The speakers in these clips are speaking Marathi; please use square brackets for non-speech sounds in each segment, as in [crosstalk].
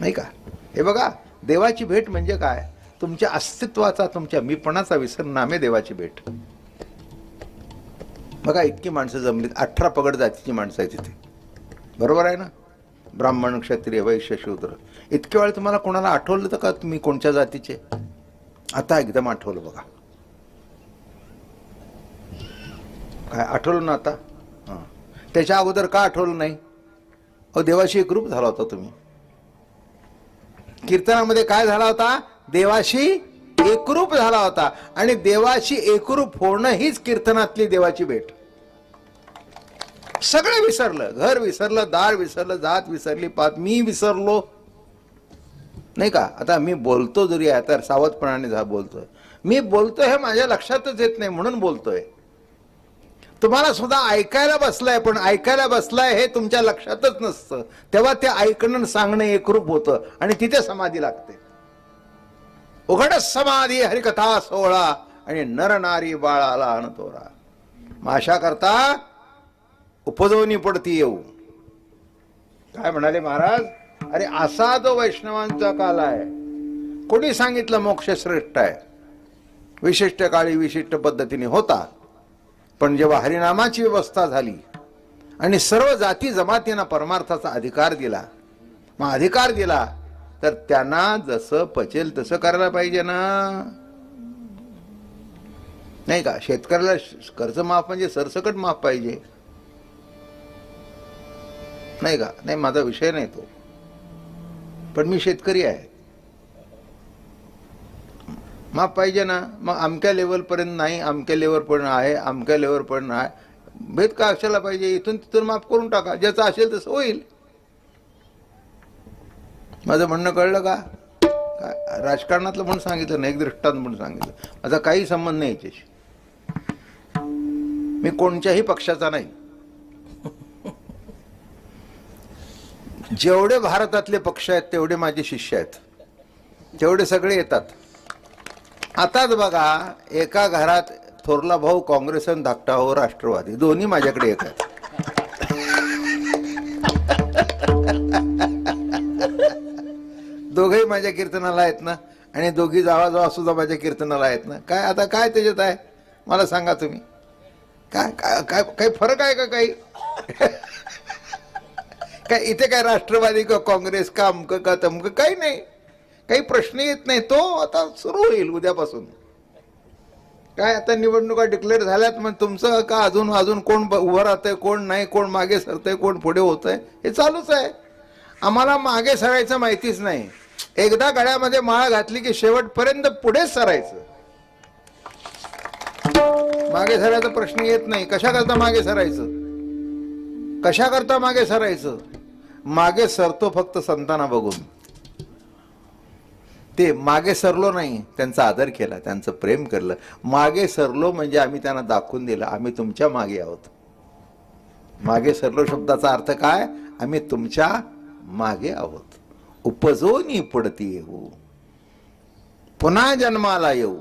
नाही का? हे बघा देवाची भेट म्हणजे काय? तुमच्या अस्तित्वाचा तुमच्या मीपणाचा विसर नामे देवाची भेट. बघा इतकी माणसं जमलीत. अठरा पगड जातीची माणसं आहे तिथे बरोबर आहे ना? ब्राह्मण क्षत्रिय वैश्य शूद्र. इतके वेळ तुम्हाला कोणाला आठवलं तर का तुम्ही कोणत्या जातीचे? आता एकदम आठवलं बघा. काय आठवलं ना आता? हां. त्याच्या अगोदर का आठवलं नाही? अहो देवाशी एकरूप झाला होता तुम्ही. कीर्तनामध्ये काय झाला होता? देवाशी एकरूप झाला होता. आणि देवाशी एकरूप होणं हीच कीर्तनातली देवाची भेट. सगळं विसरलं. घर विसरलं दार विसरलं जात विसरली पात मी विसरलो. नाही का? आता मी बोलतो जरी आहे तर सावधपणाने बोलतोय. मी बोलतोय हे माझ्या लक्षातच येत नाही म्हणून बोलतोय. तुम्हाला सुद्धा ऐकायला बसलाय पण ऐकायला बसलाय हे तुमच्या लक्षातच नसतं. तेव्हा ते ऐकणं सांगणं एकरूप होतं आणि तिथे समाधी लागते. उघडच समाधी हरिकथा सोहळा आणि नर नारी बाळाला अनतोरा. मग अशा करता उपजवणी पडती येऊ. काय म्हणाले महाराज? अरे असा जो वैष्णवांचा काल आहे. कोणी सांगितलं मोक्ष श्रेष्ठ आहे? विशिष्ट काळी विशिष्ट पद्धतीने होता. पण जेव्हा हरिनामाची व्यवस्था झाली आणि सर्व जाती जमातींना परमार्थाचा अधिकार दिला मग अधिकार दिला तर त्यांना जसं पचेल तसं करायला पाहिजे ना. नाही का? शेतकऱ्याला कर्ज माफ म्हणजे सरसकट माफ पाहिजे. नाही का? नाही माझा विषय नाही तो. पण मी शेतकरी आहे. माफ पाहिजे ना. मग अमक्या लेवलपर्यंत नाही अमक्या लेवलपर्यंत आहे अमक्या लेवलपर्यंत आहे. भेद का अक्षरला पाहिजे? इथून तिथून माफ करून टाका. ज्याचं असेल तसं होईल. माझं म्हणणं कळलं का? राजकारणातलं म्हणून सांगितलं नाही एक दृष्टांत म्हणून सांगितलं. माझा काही संबंध नाही याच्याशी. मी कोणत्याही पक्षाचा नाही. जेवढे भारतातले पक्ष आहेत तेवढे माझे शिष्य आहेत. तेवढे सगळे येतात. आताच बघा एका घरात थोरला भाऊ काँग्रेस आणि धाकटा हो राष्ट्रवादी. दोन्ही माझ्याकडे येतात दोघेही माझ्या कीर्तनाला आहेत ना? आणि दोघी जावा जावा सुद्धा माझ्या कीर्तनाला आहेत ना? काय आता काय त्याच्यात आहे? मला सांगा तुम्ही. काय काय काय काही फरक आहे का काही? काय इथे काय राष्ट्रवादी का काँग्रेस का अमकं का तमकं? काही नाही. काही प्रश्न येत नाही तो आता सुरू होईल उद्यापासून. काय आता निवडणुका डिक्लेअर झाल्यात मग तुमचं का अजून अजून कोण उभं राहतंय कोण नाही कोण मागे सरतंय कोण पुढे होतंय हे चालूच आहे. आम्हाला मागे सरायचं माहितीच नाही. एकदा गळ्यामध्ये माळ घातली की शेवटपर्यंत पुढेच सरायचं. मागे सरायचा प्रश्न येत नाही. कशा करता मागे सरायचं? कशा करता मागे सरायचं? मागे सरतो फक्त संतांना बघून. ते मागे सरलो नाही. त्यांचा आदर केला त्यांचं प्रेम केलं मागे सरलो म्हणजे आम्ही त्यांना दाखवून दिलं आम्ही तुमच्या मागे आहोत. मागे सरलो शब्दाचा अर्थ काय? आम्ही तुमच्या मागे आहोत. उपजोनी पडती येऊ. पुन्हा जन्माला येऊ.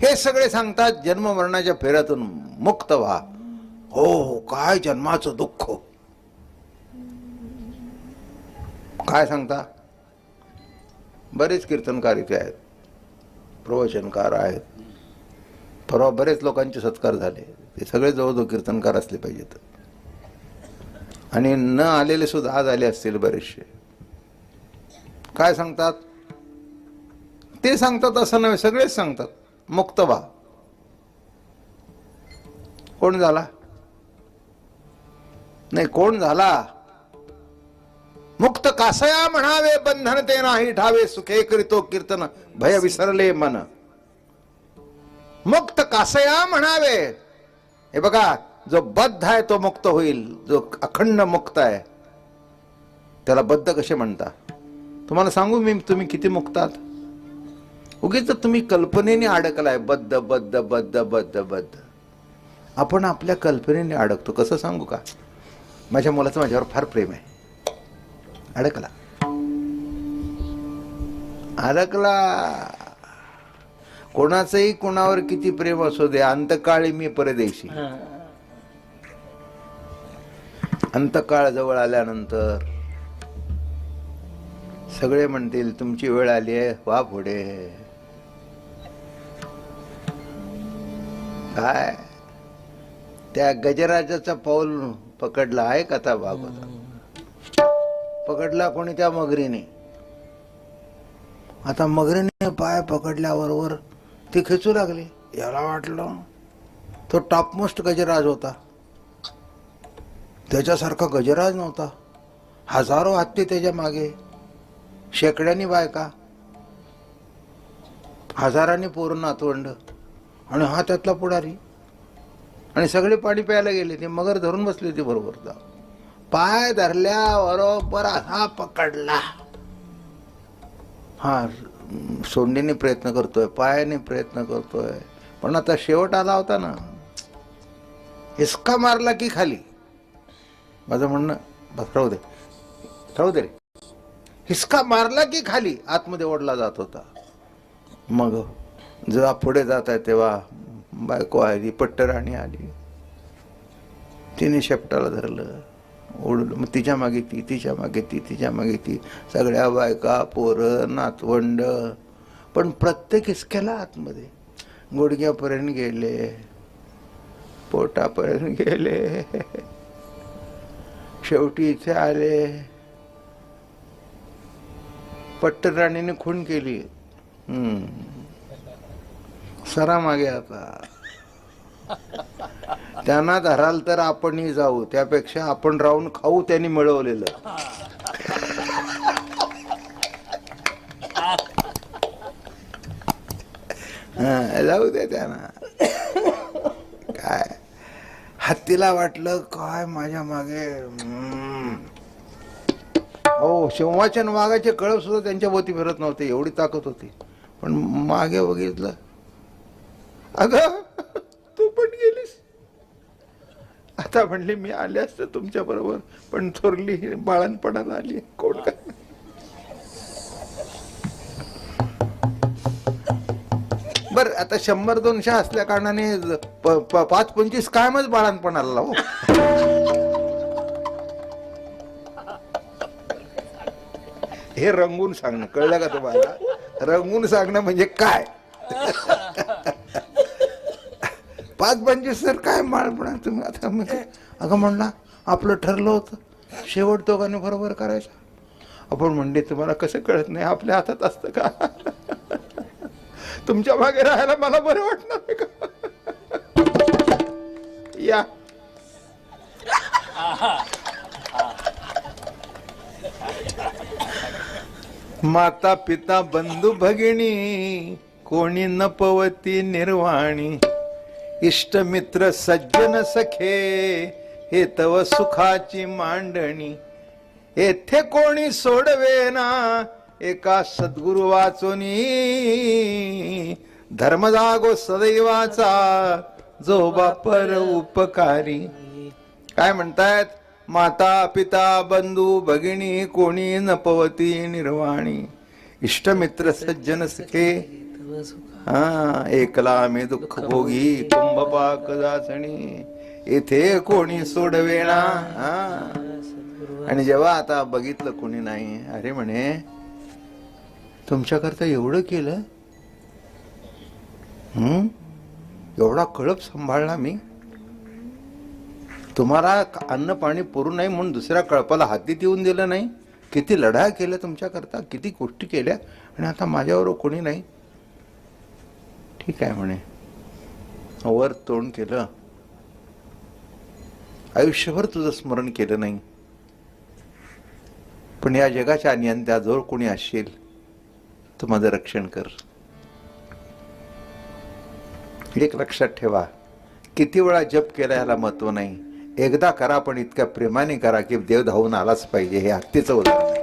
हे सगळे सांगतात जन्म मरणाच्या फेऱ्यातून मुक्त व्हा. हो हो काय जन्माचं दुःख. काय सांगता? बरेच कीर्तनकार इथे आहेत. प्रवचनकार आहेत. परवा बरेच लोकांचे सत्कार झाले. ते सगळे जवळजवळ कीर्तनकार असले पाहिजेत आणि न आलेले सुद्धा आज आले असतील बरेचसे. काय सांगतात? ते सांगतात असं नव्हे सगळेच सांगतात. मुक्त व्हा. कोण झाला? नाही कोण झाला? मुक्त कासया म्हणावे बंधन ते नाही ठावे सुखे करीतो कीर्तन भय विसरले मन. मुक्त कासया म्हणावे. हे बघा जो बद्ध आहे तो मुक्त होईल जो अखंड मुक्त आहे त्याला बद्ध कसे म्हणता तुम्हाला सांगू मी तुम्ही किती मुक्तात? उगीच तुम्ही कल्पनेने अडकलाय बद्ध बद्ध बद्ध बद्ध बद्ध. आपण आपल्या कल्पनेने अडकतो कसं सांगू का? माझ्या मुलाचं माझ्यावर फार प्रेम आहे. अडकला. अडकला. कोणाचंही कोणावर किती प्रेम असू दे अंतकाळी मी परदेशी. अंतकाळ जवळ आल्यानंतर सगळे म्हणतील तुमची वेळ आली आहे वा पुढे. काय? त्या गजराजाचा पाऊल पकडला आहे कथा भागवत पकडला कोणी त्या मगरीने? आता मगरीने पाय पकडल्याबरोबर ती खेचू लागली. याला वाटलं तो टॉपमोस्ट गजराज होता. त्याच्यासारखा गजराज नव्हता. हजारो हत्ती त्याच्यामागे. शेकड्यानी बायका. हजारांनी पोरं नातवंड. आणि हा त्यातला पुढारी. आणि सगळे पाणी प्यायला गेले. ते मगर धरून बसली होती बरोबर जा पाय धरल्या बरोबर असा पकडला. हा सोंडीने प्रयत्न करतोय पायाने प्रयत्न करतोय. पण आता शेवट आला होता ना. हिसका मारला की खाली. माझं म्हणणं बस राहू दे. राहू दे रे. हिसका मारला की खाली आतमध्ये ओढला जात होता. मग जेव्हा पुढे जात आहे तेव्हा बायको आली पट्टराणी आली. तिने शेपटाला धरलं. ओढलं मग तिच्यामागे ती तिच्यामागे ती तिच्यामागे ती. सगळ्या बायका पोरं नातवंड. पण प्रत्येक हिसक्याला आतमध्ये. गुडघ्यापर्यंत गेले. पोटापर्यंत गेले. शेवटी इथे आले. पट्टराणीने खून केली. हम्म. सरा मागे आता. त्यांना धराल तर आपणही जाऊ. त्यापेक्षा आपण राहून खाऊ त्यांनी मिळवलेलं. हा, जाऊ दे त्यांना. काय? हत्तीला वाटलं काय माझ्या मागे? हो शिवाचन वाघाचे कळप सुद्धा त्यांच्या भोवती फिरत नव्हते. एवढी ताकद होती. पण मागे बघितलं. अगं तू पण गेलीस आता म्हणले मी आले असते तुमच्या बरोबर पण थोरली बाळणपणात आली. कोण काय? बर आता शंभर दोनशे असल्या कारणाने पाच पंचवीस कायमच बाळणपणाला हो हे रंगून सांगणं कळलं का तुम्हाला? रंगून सांगणं म्हणजे काय? पाच पंचवीस सर काय माळपणा तुम्ही आता मी काय- अगं म्हणला आपलं ठरलं होतं. शेवट दोघांनी बरोबर करायचं. आपण म्हणले तुम्हाला कसं कळत नाही आपल्या हातात असतं का? तुमच्या मागे राहायला मला बरं वाटणार नाही का? या. माता पिता बंधू भगिनी कोणी न पवती निर्वाणी इष्टमित्र सज्जन सखे हे तव सुखाची मांडणी. येथे कोणी सोडवे ना एका सद्गुरु वाचोनी. धर्म जागो सदैवाचा जो बापर उपकारी. काय म्हणतायत? माता पिता बंधू भगिनी कोणी नपवती निर्वाणी. इष्टमित्र सज्जन सखे हा एकला मी दुःख भोगी कुंभपाक जाचणी इथे कोणी सोडवेना हा. आणि जेव्हा आता बघितलं कोणी नाही अरे म्हणे तुमच्याकरता एवढं केलं? हम्म एवढा कळप सांभाळला मी? तुम्हाला अन्न पाणी पुरू नाही म्हणून दुसऱ्या कळपाला हातीत येऊन दिलं नाही? किती लढाया केल्या तुमच्याकरता? किती गोष्टी केल्या? आणि आता माझ्यावर कोणी नाही? ठीक आहे म्हणे? वर तोंड केलं. आयुष्यभर तुझं स्मरण केलं नाही. पण या जगाच्या नियंत्याजवळ कोणी असशील तर माझं रक्षण कर. एक लक्षात ठेवा किती वेळा जप केला ह्याला महत्त्व नाही. एकदा करा पण इतक्या प्रेमाने करा की देव धावून आलाच पाहिजे हे हत्तीचं उदाहरण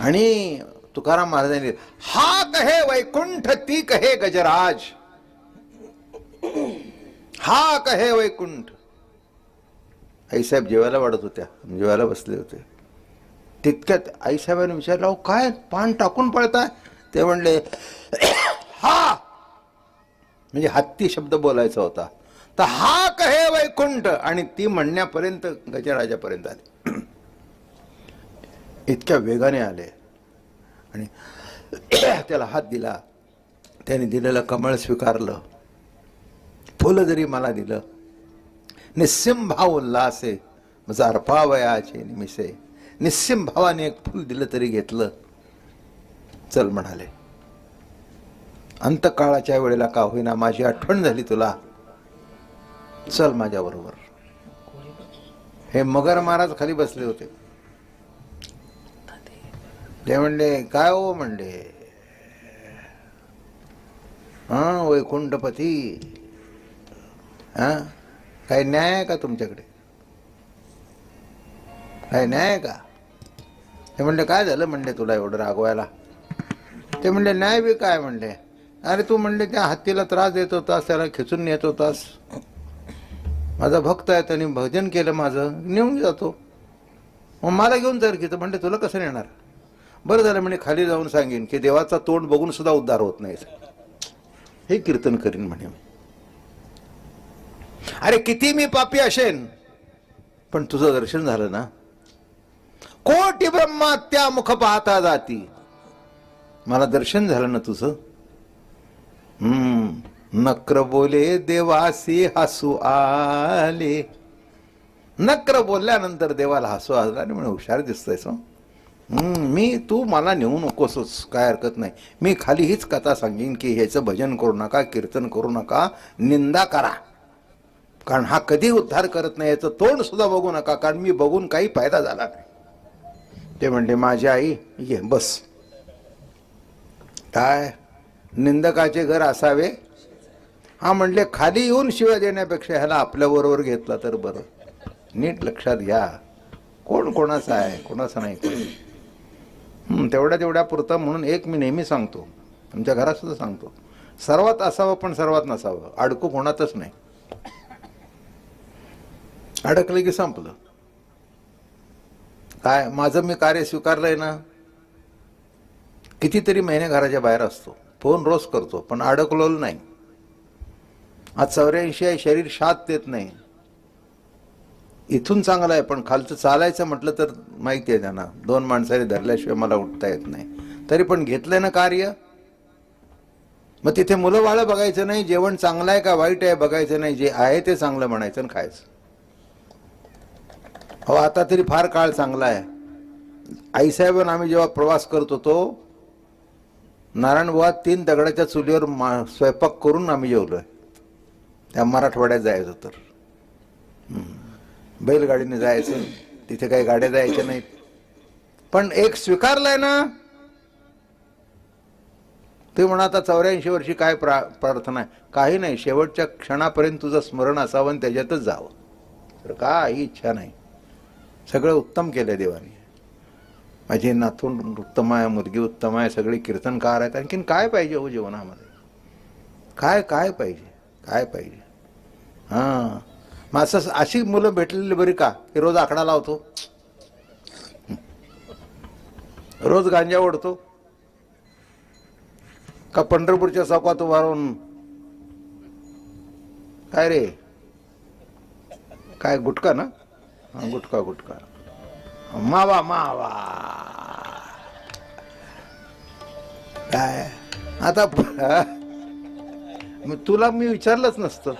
आणि तुकाराम महाराजांनी हा कहे वैकुंठ ती कहे गजराज. हा कहे वैकुंठ. आईसाहेब जेवायला वाढत होत्या. जेवायला बसले होते. तितक्यात आईसाहेबांनी विचारलं "अहो, काय पान टाकून पळताय? ते म्हणले हा. म्हणजे हत्ती शब्द बोलायचा होता. तर हा कहे वैकुंठ. आणि ती म्हणण्यापर्यंत गजराजापर्यंत आली. इतक्या वेगाने आले. आणि [clears throat] त्याला हात दिला. त्याने दिलेलं कमळ स्वीकारलं. फुलं जरी मला दिलं निस्सिम भाव उल्हासे माझा अर्पावयाचे निमिषे निस्सिम भावाने एक फुल दिलं तरी घेतलं. चल म्हणाले अंतकाळाच्या वेळेला का होईना माझी आठवण झाली तुला. चल माझ्याबरोबर हे मगर महाराज खाली बसले होते. ते म्हणले काय हो? म्हणले हा वैकुंठपती हा काय न्याय आहे का तुमच्याकडे? काय न्याय आहे का? ते म्हणले काय झालं? म्हणले तुला एवढं रागवायला. ते म्हणले न्याय बी काय? म्हणले अरे तू म्हणले त्या हत्तीला त्रास देत होतास त्याला खेचून नेत होतास. माझा भक्त आहे त्याने भजन केलं माझं नेऊन जातो. मग मला घेऊन जर घेतो म्हणले तुला कसं नेणार? बरं झालं म्हणे खाली जाऊन सांगेन की देवाचा तोंड बघून सुद्धा उद्धार होत नाही. हे कीर्तन करीन म्हणे अरे किती मी पापी असेन. पण तुझं दर्शन झालं ना? कोटी ब्रह्मा त्या मुख पाहता जाती. मला दर्शन झालं ना तुझं? हम्म नक्र बोले देवासी हसू आले. नक्र बोलल्यानंतर देवाला हसू आला आणि म्हणे हुशार दिसतोय हं. मी तू मला नेऊ नकोसच काय हरकत नाही. मी खाली हीच कथा सांगेन की ह्याचं भजन करू नका कीर्तन करू नका निंदा करा. कारण हा कधी उद्धार करत नाही याचं तोंड सुद्धा बघू नका कारण मी बघून काही फायदा झाला नाही. ते म्हणले माझी आई ये बस. काय? निंदकाचे घर असावे? हा म्हणले खाली येऊन शिव्या देण्यापेक्षा ह्याला आपल्याबरोबर घेतला तर बरं. नीट लक्षात घ्या. कोण कोणाचं आहे? कोणाचं नाही कोण? तेवढ्या तेवढ्या पुरतं म्हणून एक मी नेहमी सांगतो. आमच्या घरात सुद्धा सांगतो. सर्वात असावं पण सर्वात नसावं. अडकू होणारच नाही. अडकलं की संपलं. काय माझं मी कार्य स्वीकारलंय ना? कितीतरी महिने घराच्या बाहेर असतो. फोन रोज करतो पण अडकलोल नाही. आज चौऱ्याऐंशी आहे शरीर साथ देत नाही. इथून चांगलं आहे पण खालचं चालायचं म्हटलं तर माहिती आहे त्यांना. दोन माणसाने धरल्याशिवाय मला उठता येत नाही. तरी पण घेतलं ना कार्य? मग तिथे मुलं बाळं बघायचं नाही जेवण चांगलं आहे का वाईट आहे बघायचं नाही जे आहे ते चांगलं म्हणायचं आणि खायचं. हो आता तरी फार काळ चांगला आहे. आईसाहेबांन आम्ही जेव्हा प्रवास करत होतो नारायणबुवा तीन दगडाच्या चुलीवर मा स्वयंपाक करून आम्ही जेवलो आहे त्या मराठवाड्यात जायचं तर. बैलगाडीने जायचं तिथे काही गाड्या जायच्या नाहीत. पण एक स्वीकारलाय ना ते म्हणा आता चौऱ्याऐंशी वर्षी काय प्रा प्रार्थना आहे? काही नाही शेवटच्या क्षणापर्यंत तुझं स्मरण असावं आणि त्याच्यातच जावं. तर काही इच्छा नाही. सगळं उत्तम केलं देवाने. माझी नातून उत्तम आहे मुलगी उत्तम आहे सगळे कीर्तनकार आहेत. आणखीन काय पाहिजे हो जीवनामध्ये? काय काय पाहिजे? काय पाहिजे? हां. माणसं अशी मुलं भेटलेली बरी का? की रोज आकडा लावतो. रोज गांजा ओढतो. का पंढरपूरच्या चौकात उभारून काय रे? काय गुटका ना? गुटका गुटका मावा मावा. काय? आता [laughs] तुला मी विचारलंच नसतं.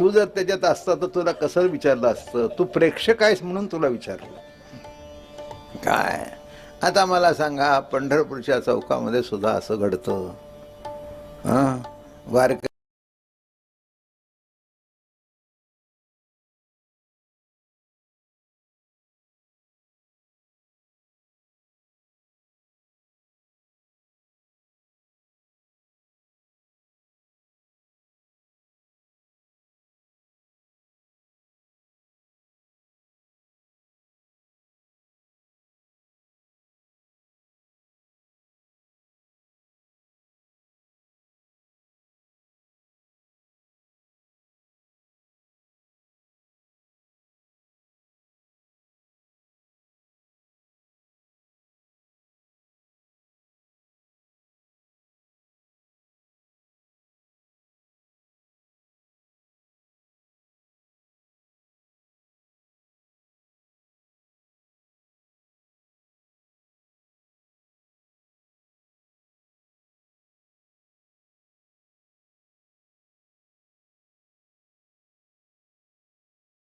तू जर त्याच्यात असता तर तुला कसं विचारलं असतं? तू प्रेक्षक आहेस म्हणून तुला विचारलं. काय? आता मला सांगा पंढरपूरच्या चौकामध्ये सुद्धा असं घडतं. हां? वारक